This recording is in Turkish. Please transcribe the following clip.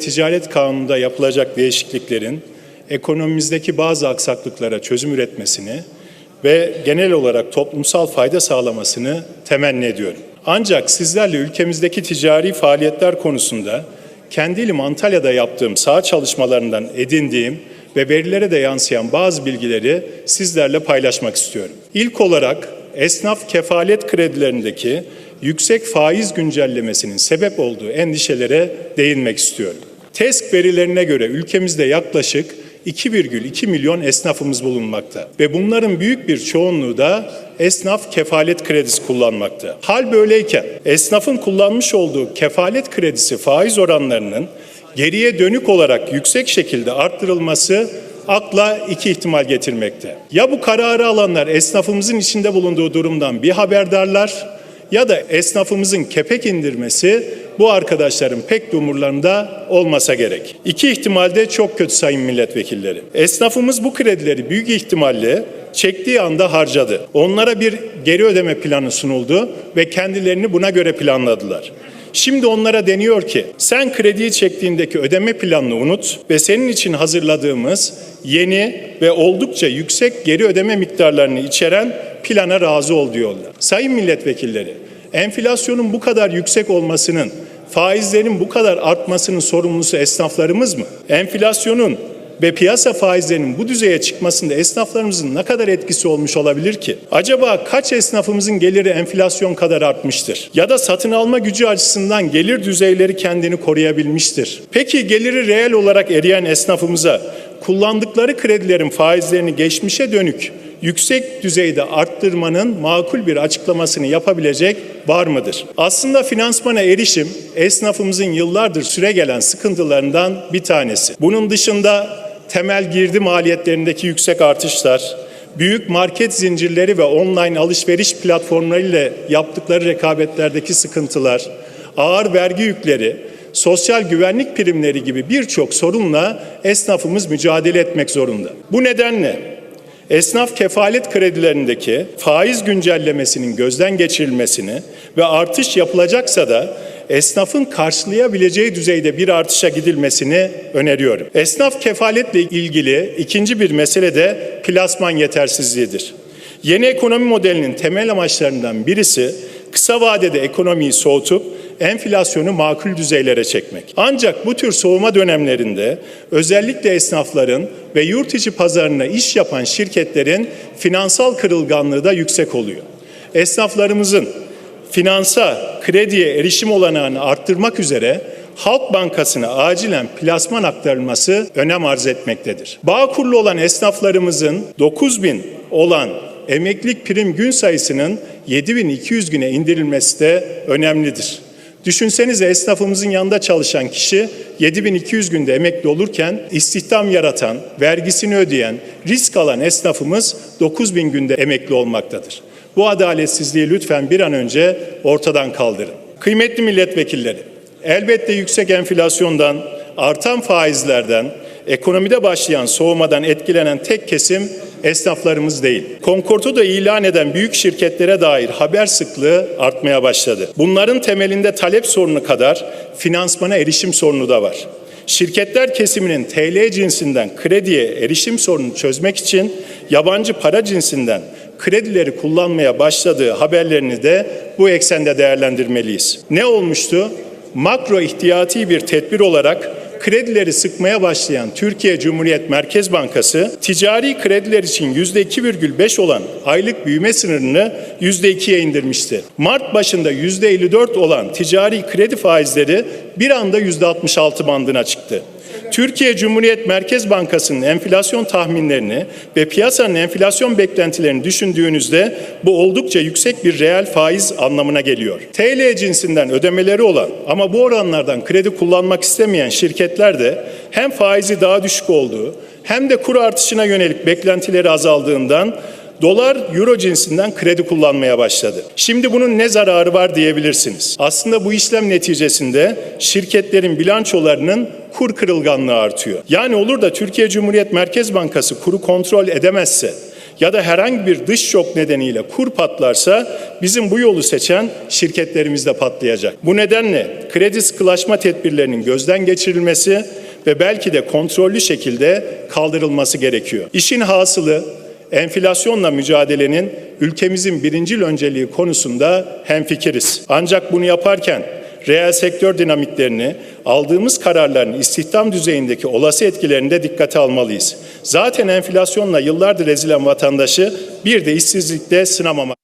Ticaret kanununda yapılacak değişikliklerin ekonomimizdeki bazı aksaklıklara çözüm üretmesini ve genel olarak toplumsal fayda sağlamasını temenni ediyorum. Ancak sizlerle ülkemizdeki ticari faaliyetler konusunda kendi ilim Antalya'da yaptığım saha çalışmalarından edindiğim ve verilere de yansıyan bazı bilgileri sizlerle paylaşmak istiyorum. İlk olarak esnaf kefalet kredilerindeki yüksek faiz güncellemesinin sebep olduğu endişelere değinmek istiyorum. TESK verilerine göre ülkemizde yaklaşık 2,2 milyon esnafımız bulunmakta ve bunların büyük bir çoğunluğu da esnaf kefalet kredisi kullanmakta. Hal böyleyken esnafın kullanmış olduğu kefalet kredisi faiz oranlarının geriye dönük olarak yüksek şekilde arttırılması akla iki ihtimal getirmekte. Ya bu kararı alanlar esnafımızın içinde bulunduğu durumdan bir haberdarlar ya da esnafımızın kepek indirmesi bu arkadaşların pek de umurlarında olmasa gerek. İki ihtimalde çok kötü sayın milletvekilleri. Esnafımız bu kredileri büyük ihtimalle çektiği anda harcadı. Onlara bir geri ödeme planı sunuldu ve kendilerini buna göre planladılar. Şimdi onlara deniyor ki sen krediyi çektiğindeki ödeme planını unut ve senin için hazırladığımız yeni ve oldukça yüksek geri ödeme miktarlarını içeren plana razı ol diyorlar. Sayın milletvekilleri, enflasyonun bu kadar yüksek olmasının, faizlerin bu kadar artmasının sorumlusu esnaflarımız mı? Enflasyonun ve piyasa faizlerinin bu düzeye çıkmasında esnaflarımızın ne kadar etkisi olmuş olabilir ki? Acaba kaç esnafımızın geliri enflasyon kadar artmıştır? Ya da satın alma gücü açısından gelir düzeyleri kendini koruyabilmiştir? Peki geliri reel olarak eriyen esnafımıza kullandıkları kredilerin faizlerini geçmişe dönük yüksek düzeyde arttırmanın makul bir açıklamasını yapabilecek var mıdır? Aslında finansmana erişim esnafımızın yıllardır süre gelen sıkıntılarından bir tanesi. Bunun dışında temel girdi maliyetlerindeki yüksek artışlar, büyük market zincirleri ve online alışveriş platformları ile yaptıkları rekabetlerdeki sıkıntılar, ağır vergi yükleri, sosyal güvenlik primleri gibi birçok sorunla esnafımız mücadele etmek zorunda. Bu nedenle esnaf kefalet kredilerindeki faiz güncellemesinin gözden geçirilmesini ve artış yapılacaksa da esnafın karşılayabileceği düzeyde bir artışa gidilmesini öneriyorum. Esnaf kefaletle ilgili ikinci bir mesele de plasman yetersizliğidir. Yeni ekonomi modelinin temel amaçlarından birisi kısa vadede ekonomiyi soğutup enflasyonu makul düzeylere çekmek. Ancak bu tür soğuma dönemlerinde özellikle esnafların ve yurt içi pazarına iş yapan şirketlerin finansal kırılganlığı da yüksek oluyor. Esnaflarımızın finansa, krediye erişim olanağını arttırmak üzere Halk Bankası'na acilen plasman aktarılması önem arz etmektedir. Bağkurlu olan esnaflarımızın 9 bin olan emeklilik prim gün sayısının 7200 güne indirilmesi de önemlidir. Düşünsenize esnafımızın yanında çalışan kişi 7200 günde emekli olurken istihdam yaratan, vergisini ödeyen, risk alan esnafımız 9000 günde emekli olmaktadır. Bu adaletsizliği lütfen bir an önce ortadan kaldırın. Kıymetli milletvekilleri, elbette yüksek enflasyondan, artan faizlerden, ekonomide başlayan soğumadan etkilenen tek kesim esnaflarımız değil. Konkordu da ilan eden büyük şirketlere dair haber sıklığı artmaya başladı. Bunların temelinde talep sorunu kadar finansmana erişim sorunu da var. Şirketler kesiminin TL cinsinden krediye erişim sorununu çözmek için yabancı para cinsinden kredileri kullanmaya başladığı haberlerini de bu eksende değerlendirmeliyiz. Ne olmuştu? Makro ihtiyati bir tedbir olarak kredileri sıkmaya başlayan Türkiye Cumhuriyet Merkez Bankası ticari krediler için %2,5 olan aylık büyüme sınırını %2'ye indirmişti. Mart başında %54 olan ticari kredi faizleri bir anda %66 bandına çıktı. Türkiye Cumhuriyet Merkez Bankası'nın enflasyon tahminlerini ve piyasanın enflasyon beklentilerini düşündüğünüzde bu oldukça yüksek bir reel faiz anlamına geliyor. TL cinsinden ödemeleri olan ama bu oranlardan kredi kullanmak istemeyen şirketler de hem faizi daha düşük olduğu hem de kur artışına yönelik beklentileri azaldığından dolar euro cinsinden kredi kullanmaya başladı. Şimdi bunun ne zararı var diyebilirsiniz. Aslında bu işlem neticesinde şirketlerin bilançolarının kur kırılganlığı artıyor. Yani olur da Türkiye Cumhuriyet Merkez Bankası kuru kontrol edemezse ya da herhangi bir dış şok nedeniyle kur patlarsa bizim bu yolu seçen şirketlerimiz de patlayacak. Bu nedenle kredi sıkılaşma tedbirlerinin gözden geçirilmesi ve belki de kontrollü şekilde kaldırılması gerekiyor. İşin hasılı enflasyonla mücadelenin ülkemizin birincil önceliği konusunda hemfikiriz. Ancak bunu yaparken reel sektör dinamiklerini, aldığımız kararların istihdam düzeyindeki olası etkilerini de dikkate almalıyız. Zaten enflasyonla yıllardır ezilen vatandaşı bir de işsizlikte sınamamak.